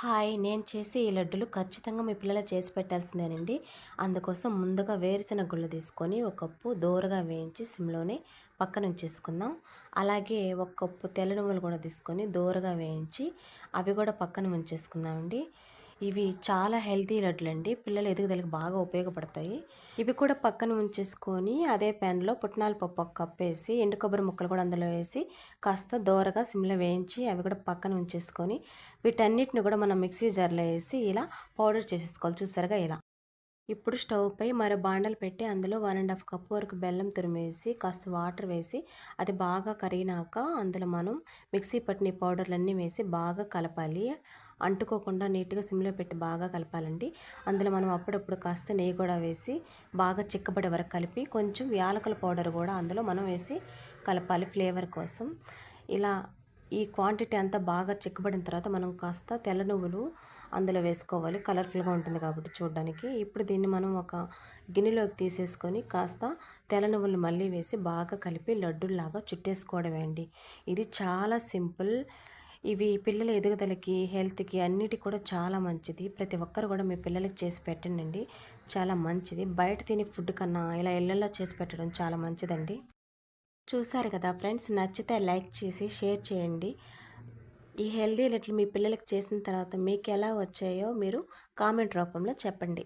Hi నేను చేసే ఈ లడ్డులు ఖచ్చితంగా మీ పిల్లలు చేసి పెట్టాల్సిందేనండి. అందుకోసం ముందుగా వేరుశెనగ గుళ్ళు తీసుకొని ఒక కప్పు దోరగా వేయించి సిమ్లోనే పక్కన ఉంచేసుకుందాం. అలాగే ఒక కప్పు తెల్ల నువ్వులు కూడా తీసుకొని దోరగా వేయించి అవి కూడా పక్కన ఉంచేసుకుందామండి. ఇవి చాలా హెల్తీ లడ్లు అండి పిల్లల ఎదుగుదలకు బాగా ఉపయోగపడతాయి. ఇవి కూడా పక్కన ఉంచేసుకొని అదే ప్యాన్లో పుట్నాల పప్పు ఒక కప్ వేసి ఎండు కొబ్బరి ముక్కలు కూడా అందులో వేసి కాస్త దోరగా సిమ్లో వేయించి అవి కూడా పక్కన ఉంచేసుకొని వీటన్నిటిని కూడా మనం మిక్సీ జార్లో వేసి ఇలా పౌడర్ చేసేసుకోవాలి. చూసారుగా ఇలా. ఇప్పుడు స్టవ్ పై మరో బాండలు పెట్టి అందులో వన్ అండ్ హాఫ్ కప్ వరకు బెల్లం తురిమేసి కాస్త వాటర్ వేసి అది బాగా కరిగినాక అందులో మనం మిక్సీ పట్టిన పౌడర్లన్నీ వేసి బాగా కలపాలి. అంటుకోకుండా నీట్గా సిమ్లో పెట్టి బాగా కలపాలండి. అందులో మనం అప్పుడప్పుడు కాస్త నెయ్యి కూడా వేసి బాగా చిక్కబడే వరకు కలిపి కొంచెం యాలకుల పౌడర్ కూడా అందులో మనం వేసి కలపాలి ఫ్లేవర్ కోసం. ఇలా ఈ క్వాంటిటీ అంతా బాగా చిక్కబడిన తర్వాత మనం కాస్త తెల్ల నువ్వులు అందులో వేసుకోవాలి. కలర్ఫుల్గా ఉంటుంది కాబట్టి చూడడానికి. ఇప్పుడు దీన్ని మనం ఒక గిన్నెలోకి తీసేసుకొని కాస్త తెల్ల నువ్వులు మళ్ళీ వేసి బాగా కలిపి లడ్డుల్లాగా చుట్టేసుకోవడమే అండి. ఇది చాలా సింపుల్. ఇవి పిల్లల ఎదుగుదలకి హెల్త్కి అన్నిటికి కూడా చాలా మంచిది. ప్రతి ఒక్కరు కూడా మీ పిల్లలకి చేసి పెట్టండి. చాలా మంచిది. బయట తినే ఫుడ్ కన్నా ఇలా ఇళ్ళల్లో చేసి పెట్టడం చాలా మంచిదండి. చూసారు కదా ఫ్రెండ్స్ నచ్చితే లైక్ చేసి షేర్ చేయండి. ఈ హెల్దీ లెట్లు మీ పిల్లలకి చేసిన తర్వాత మీకు ఎలా వచ్చాయో మీరు కామెంట్ రూపంలో చెప్పండి.